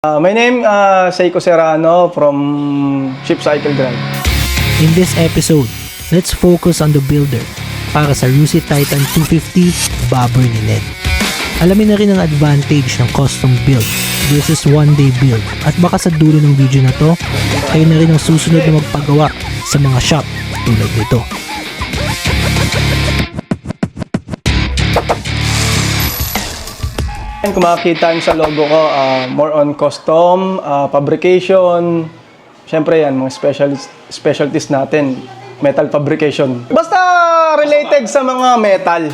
Uh, my name uh, Seiko Serrano from Ship Cycle Drive. In this episode, let's focus on the builder para sa Rusi Titan 250 bobber ni Ned. Alamin na rin ang advantage ng custom build versus one day build at baka sa dulo ng video na to, kayo na rin ang susunod na magpagawa sa mga shop tulad nito. And kung makikita niyo sa logo ko, uh, more on custom, uh, fabrication, syempre yan, mga specialist, specialties natin, metal fabrication. Basta related sa mga metal.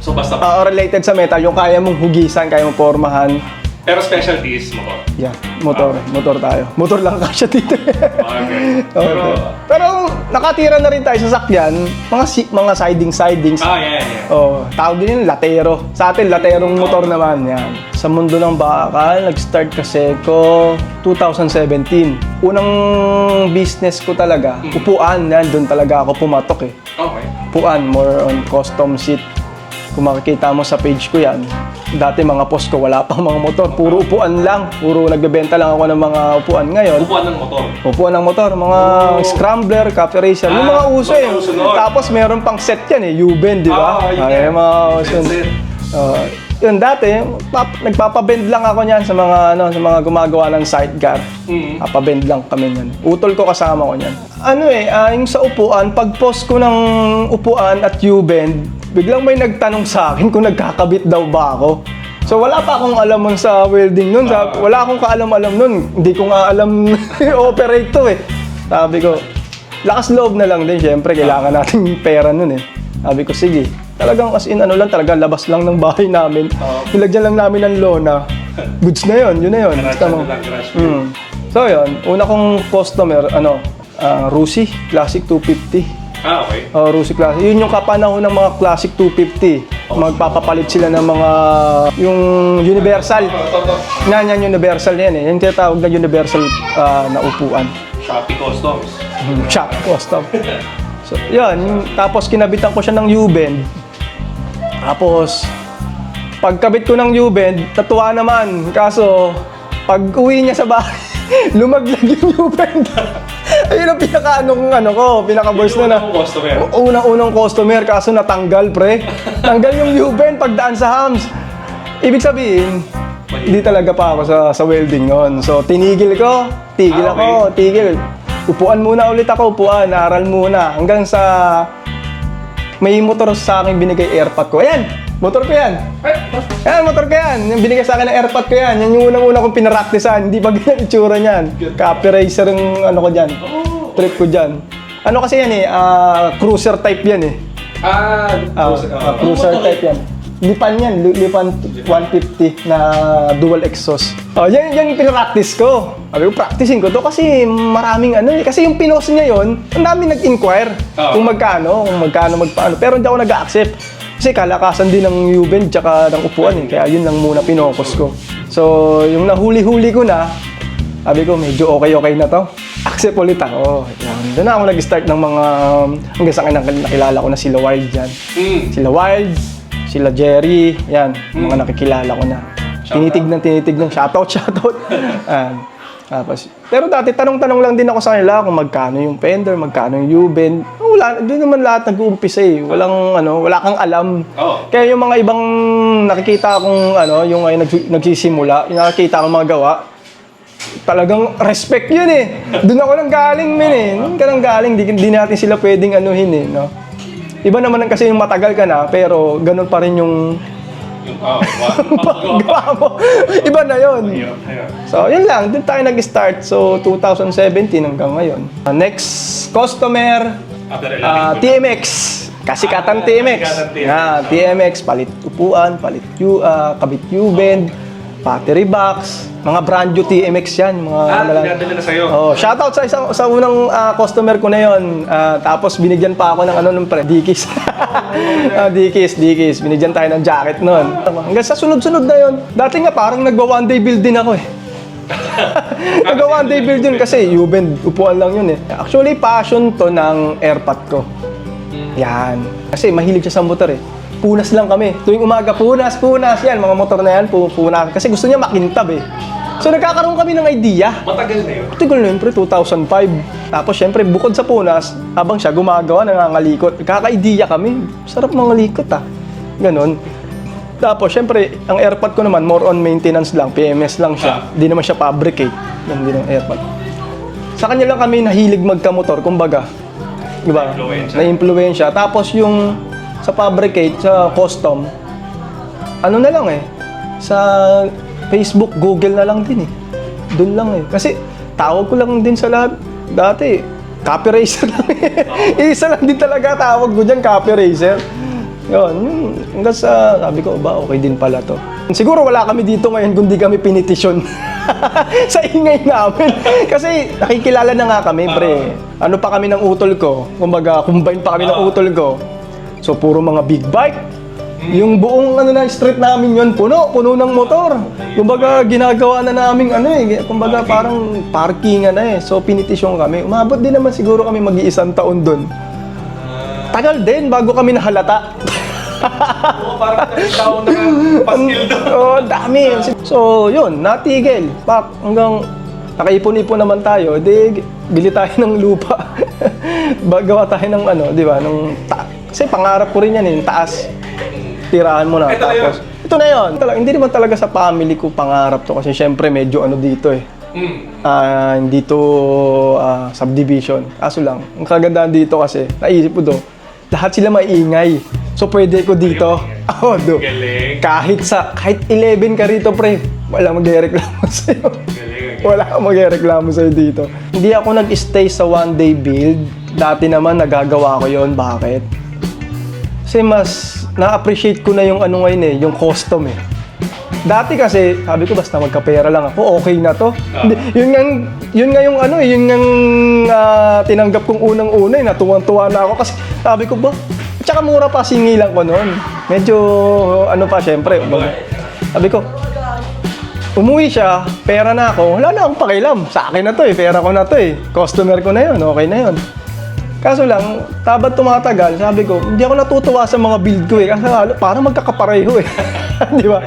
So basta Uh, related sa metal, yung kaya mong hugisan, kaya mong pormahan. Pero specialties mo ko. Yeah, motor, motor tayo. Motor lang kasya dito. Okay. Pero, Pero, pero nakatira na rin tayo sa sakyan, mga si, mga siding sidings. ah, yeah, yeah. Oh, tawag din yun, latero. Sa atin, laterong motor naman. Yan. Sa mundo ng bakal, nag-start kasi ko 2017. Unang business ko talaga, upuan. Yan, doon talaga ako pumatok eh. Okay. Upuan, more on custom seat. Kung makikita mo sa page ko yan, dati mga post ko, wala pang mga motor. Puro upuan lang. Puro nagbebenta lang ako ng mga upuan. Ngayon, Upuan ng motor. Upuan ng motor, mga scrambler, cafe racer, yung Ah, mga uso eh. mga uso nun. Tapos meron pang set yan eh, U-bend, di ba? Ah, yun mga uso. Uh, yun dati, pap, nagpapabend lang ako niyan sa mga ano, sa mga gumagawa ng sidecar. Mm. Papabend lang kami niyan. Utol ko kasama ko niyan. Ano eh, ah, yung sa upuan, pag post ko ng upuan at U-bend, biglang may nagtanong sa akin kung nagkakabit daw ba ako. So wala pa akong alam nun sa welding nun. Sa, wala akong kaalam-alam nun. Hindi ko nga alam operate to eh. Sabi ko, lakas loob na lang din. Siyempre, kailangan natin pera nun eh. Sabi ko, sige. Talagang as in, ano lang talaga, labas lang ng bahay namin. Oo. Nilagyan lang namin ng lona. Goods na yon yun na yun. Garage lang, garage. Mm. So yun, una kong customer, ano, ah, Rusi, Classic 250. Ah, okay. Oh, Rusi Classic. Yun yung kapanahon ng mga Classic 250. Magpapapalit sila ng mga, yung Universal. Ito. Yan, yan Universal yan eh. Yung tinatawag na Universal ah, na upuan. Shopee Customs. Shop custom. So, yun. Tapos kinabitan ko siya ng U-bend. Tapos, pagkabit ko ng U-bend, natuwa naman. Kaso, pag uwi niya sa bahay, lumaglag yung U-bend. Ayun ang pinaka anong ano ko, pinaka voice na na. Customer. Unang-unang customer, kaso natanggal, pre. Tanggal yung U-bend pagdaan sa hams. Ibig sabihin, hindi talaga pa ako sa, sa welding noon. So, tinigil ko. Tigil Ah, ako, tigil. Upuan muna ulit ako, upuan. Aral muna. Hanggang sa may motor sa akin binigay airpot ko. Ayan! Motor ko yan. Ayan, motor ko yan. Yung binigay sa akin ng airpot ko yan. Yan yung unang-una kong pinaraktisan. Hindi pa ganyan itsura niyan. Copy racer yung ano ko dyan. Trip ko dyan. Ano kasi yan eh, ah, cruiser type yan eh. Ah, ah, cruiser type yan. Lipan yan, li- Lipan 150 na dual exhaust. Oh, yan, yan yung pinractice ko. Sabi ko, practicing ko to kasi maraming ano eh. Kasi yung pinost niya yon, ang dami nag-inquire Oo. kung magkano, kung magkano, magpaano. Pero hindi ako nag-accept. Kasi kalakasan din ng U-bend tsaka ng upuan eh. Kaya yun lang muna pinokos ko. So, yung nahuli-huli ko na, sabi ko, medyo okay-okay na to. Accept ulit ako. Doon na ako nag-start ng mga, hanggang sa akin nakilala ko na sila Wild dyan. Mm. Sila Wild, sila Jerry, yan, mga nakikilala ko na. Tinitignan, tinitignan, shoutout, shoutout. Yan. Tapos, pero dati tanong-tanong lang din ako sa kanila kung magkano yung fender, magkano yung U-bend. Wala, doon naman lahat nag-uumpisa eh. Walang ano, wala kang alam. Oo. Kaya yung mga ibang nakikita kong ano, yung ay nags- nagsisimula, yung nakikita kong mga gawa, talagang respect yun eh. Doon ako nang galing, men eh. Doon ka nang galing, di, di natin sila pwedeng anuhin eh, no? Iba naman kasi yung matagal ka na, pero ganun pa rin yung Yung, ah, one. gawa mo. Iba na yun. So, yun lang. Doon tayo nag-start. So, 2017 hanggang ngayon. Uh, next customer, ah, ilang TMX. Kasikatan Ah, TMX. kasikatan TMX. Yeah, TMX. Palit upuan, palit U, ah, kabit U-bend, battery box, mga brand new TMX yan. Mga Ah, ano pinadala na sa'yo. Oh, shoutout sa isang sa unang ah, customer ko na 'yon. Ah, tapos binigyan pa ako ng ano nung pre, Dikis. ah, Dikis, Dikis. Binigyan tayo ng jacket noon. Hanggang sa sunod-sunod na 'yon. Dati nga parang nagwa one day build din ako eh. nagwa one day build yun kasi U-bend, upuan lang yun eh. Actually, passion to ng airpot ko. Yan. Kasi mahilig siya sa motor eh. Punas lang kami. Tuwing umaga, punas, punas. Yan, mga motor na yan, pu- punas. Kasi gusto niya makintab eh. So nagkakaroon kami ng idea. Matagal na yun. Tagal na yun, pre, 2005. Tapos, syempre, bukod sa punas, habang siya gumagawa, nangangalikot. Kaka-idea kami. Sarap mangalikot, ah. Ganon. Tapos, syempre, ang airpod ko naman, more on maintenance lang. PMS lang siya. Hindi naman siya fabricate. Yan din ang airpod. Sa kanya lang kami nahilig magkamotor, kumbaga. Di ba? Na-influensya. Na-influensya. Tapos, yung sa fabricate, sa custom, ano na lang eh, sa Facebook, Google na lang din eh. Doon lang eh. Kasi tawag ko lang din sa lahat. Dati, copy racer lang eh. Isa lang din talaga tawag ko dyan, copy racer. Yun. Hanggang sa, sabi ko, ba, okay din pala to. Siguro wala kami dito ngayon kung di kami pinitisyon. sa ingay namin. Kasi nakikilala na nga kami, pre. Ano pa kami ng utol ko? Kumbaga, combine pa kami ng utol ko. So, puro mga big bike. Yung buong ano na street namin yun, puno, puno ng motor. Kumbaga, ginagawa na namin ano eh, kumbaga parang parkingan na eh. So, pinitisyon kami. Umabot din naman siguro kami mag-iisang taon doon. Tagal din bago kami nahalata. Oo, parang taon na paskil doon. oh, dami. So, yun, natigil. Pak, hanggang nakaipon-ipon naman tayo, di bili tayo ng lupa. Gawa tayo ng ano, di ba, ng ta- kasi pangarap ko rin yan, eh, yung taas. Tirahan mo na. Ito na tapos, ito na yun. Talaga, hindi naman talaga sa family ko pangarap to kasi syempre medyo ano dito eh. Hmm. Ah, hindi to ah, subdivision. Kaso lang, ang kagandahan dito kasi, naisip ko do, lahat sila maingay. So pwede ko dito. Oh, do. Galing. Kahit sa kahit 11 ka rito, pre, wala magrereklamo sa'yo. Galing. Wala kang magrereklamo sa'yo dito. Hindi ako nag-stay sa one day build. Dati naman nagagawa ko yon Bakit? Kasi mas na-appreciate ko na yung ano ngayon eh, yung custom eh. Dati kasi, sabi ko basta magkapera lang ako, okay na to. Hindi, yun nga, yun nga yung ano eh, yun nga ah, tinanggap kong unang-una eh, natuwang-tuwa na ako kasi sabi ko ba, tsaka mura pa singilan ko noon. Medyo ano pa syempre. baga- Sabi ko, umuwi siya, pera na ako, wala na akong pakialam. Sa akin na to eh, pera ko na to eh. Customer ko na yun, okay na yun. Kaso lang, tabad tumatagal, sabi ko, hindi ako natutuwa sa mga build ko eh. Kasi parang magkakapareho eh. Di ba?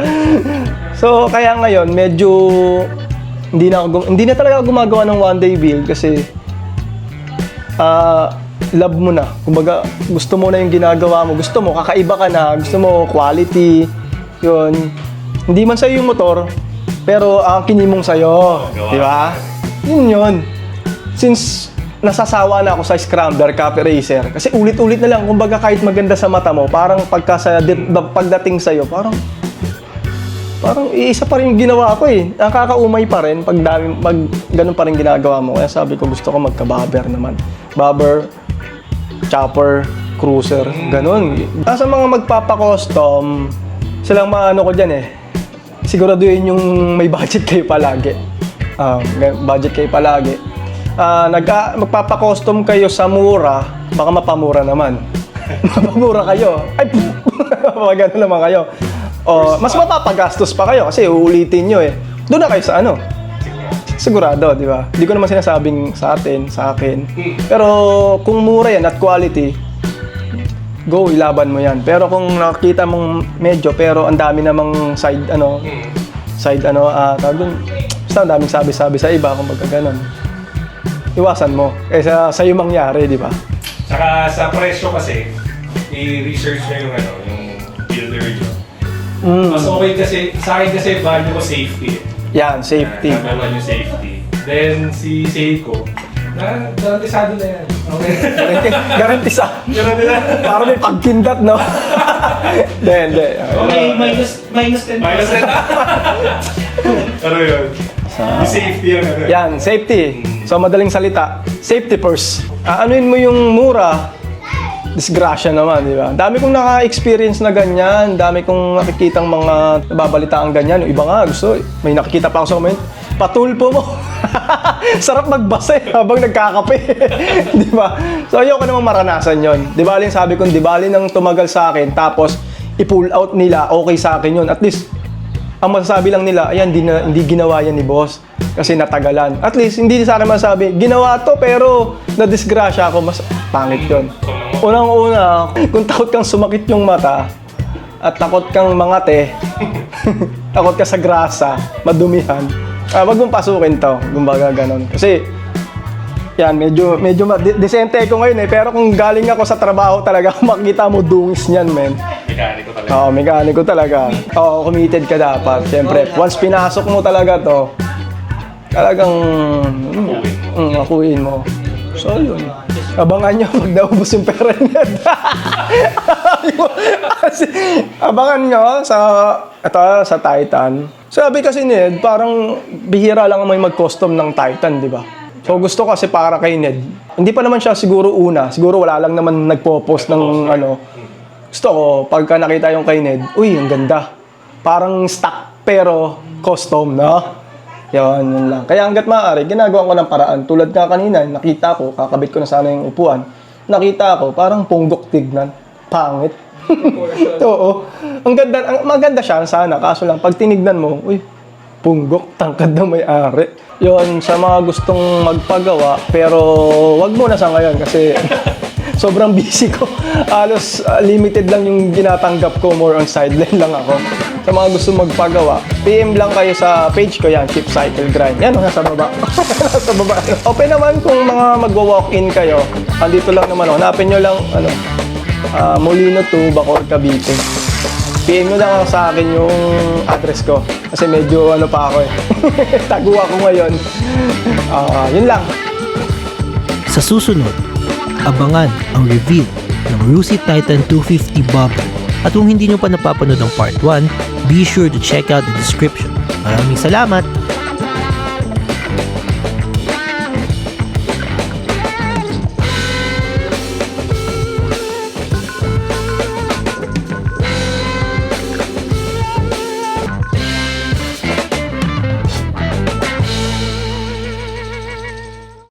So, kaya ngayon, medyo hindi na ako, hindi na talaga ako gumagawa ng one day build kasi ah love mo na. Kumbaga, gusto mo na yung ginagawa mo. Gusto mo, kakaiba ka na. Gusto mo, quality. Yun. Hindi man sa'yo yung motor, pero ang kinimong sa'yo. gawa. Di ba? Yun yun. Since nasasawa na ako sa scrambler, copy racer, kasi ulit-ulit na lang, kumbaga kahit maganda sa mata mo, parang pagka sa, pagdating sa'yo, parang parang iisa pa rin ginawa ko eh. Nakakaumay pa rin pag, dami, pag ganun pa rin ginagawa mo. Kaya sabi ko gusto ko magka-bobber naman. Bobber, chopper, cruiser, ganun. Sa mga magpapa-custom, silang maano ko dyan eh. Siguraduhin yung may budget kayo palagi. May budget kayo palagi. Ah, nag magpapa-custom kayo sa mura, baka mapamura naman. mapamura kayo. Ay, mga ganun naman kayo. O, mas mapapagastos pa kayo kasi uulitin nyo eh. Doon na kayo sa ano, Sigurado, di ba? Hindi ko naman sinasabing sa atin, sa akin. Pero kung mura yan at quality, go, ilaban mo yan. Pero kung nakita mong medyo, pero ang dami namang side, ano, side, ano, ah, tawag dun, basta ang daming sabi-sabi sa iba, kung ganun. Iwasan mo. Kaysa sa'yo mangyari, di ba? Saka sa presyo kasi, i-research nyo yung ano, yung builder nyo. Mm. Mas okay kasi, sa akin kasi value ko safety. Yan, safety. Number one yung safety. Then si Seiko, na garantisado na yan. Okay. Garanti, garanti sa... Ganun nila. Para may pagpindat, no? Hindi, hindi. Okay, minus, minus 10%. Minus na. ano yun? Safety yung ano. Yan, safety. So, madaling salita, safety first. Aanuin mo yung mura, disgrasya naman, di ba? Dami kong naka-experience na ganyan, dami kong nakikitang mga nababalitaan ganyan. Yung iba nga, gusto, may nakikita pa ako sa comment, patulpo mo. Sarap magbasa eh, habang nagkakape. di ba? So, ayoko namang maranasan yon. Di ba, alin sabi ko, di ba, alin ang tumagal sa akin, tapos i-pull out nila, okay sa akin yon. At least, ang masasabi lang nila, ayan, hindi, na, hindi ginawa yan ni boss kasi natagalan. At least, hindi sa akin masasabi, ginawa to pero na-disgrasya ako, mas pangit yun. Unang-una, kung takot kang sumakit yung mata at takot kang mangate, takot ka sa grasa, madumihan, ah, wag mong pasukin to. Kumbaga ganon. Kasi, yan, medyo, medyo ma- de- decente ko ngayon eh. Pero kung galing ako sa trabaho talaga, makita mo dungis niyan, men. Mekaniko talaga. Oo, mekaniko talaga. Oo, committed ka dapat. Siyempre, once pinasok mo talaga to, talagang mm, mm, makuhin mo. So, yun. Abangan nyo pag naubos yung pera niya. Abangan nyo sa, ito, sa Titan. Sabi kasi Ned, parang bihira lang may mag-custom ng Titan, di ba? So gusto ko kasi para kay Ned. Hindi pa naman siya siguro una. Siguro wala lang naman nagpo-post ng ano. Gusto ko, pagka nakita yung kay Ned, uy, ang ganda. Parang stock pero custom, no? Yun, yun lang. Kaya hanggat maaari, ginagawa ko ng paraan. Tulad nga kanina, nakita ko, kakabit ko na sana yung upuan. Nakita ko, parang punggok tignan. Pangit. Oo. Ang ganda, ang, maganda siya sana. Kaso lang, pag tinignan mo, uy, punggok, tangkad na may-ari. Yun, sa mga gustong magpagawa, pero wag mo na sa ngayon kasi sobrang busy ko. Halos uh, limited lang yung ginatanggap ko, more on sideline lang ako. Sa mga gusto magpagawa, PM lang kayo sa page ko yan, Keep Cycle Grind. Yan, nasa baba. nasa baba. Open naman kung mga magwa-walk-in kayo. Andito lang naman, oh. hanapin nyo lang, ano, ah, Molino 2, Bacor, Cavite. PM nyo lang sa akin yung address ko. Kasi medyo ano pa ako eh. Tago ako ngayon. Ah, yun lang. Sa susunod, abangan ang reveal ng Rusi Titan 250 Bobber. At kung hindi nyo pa napapanood ang part 1, be sure to check out the description. Maraming salamat!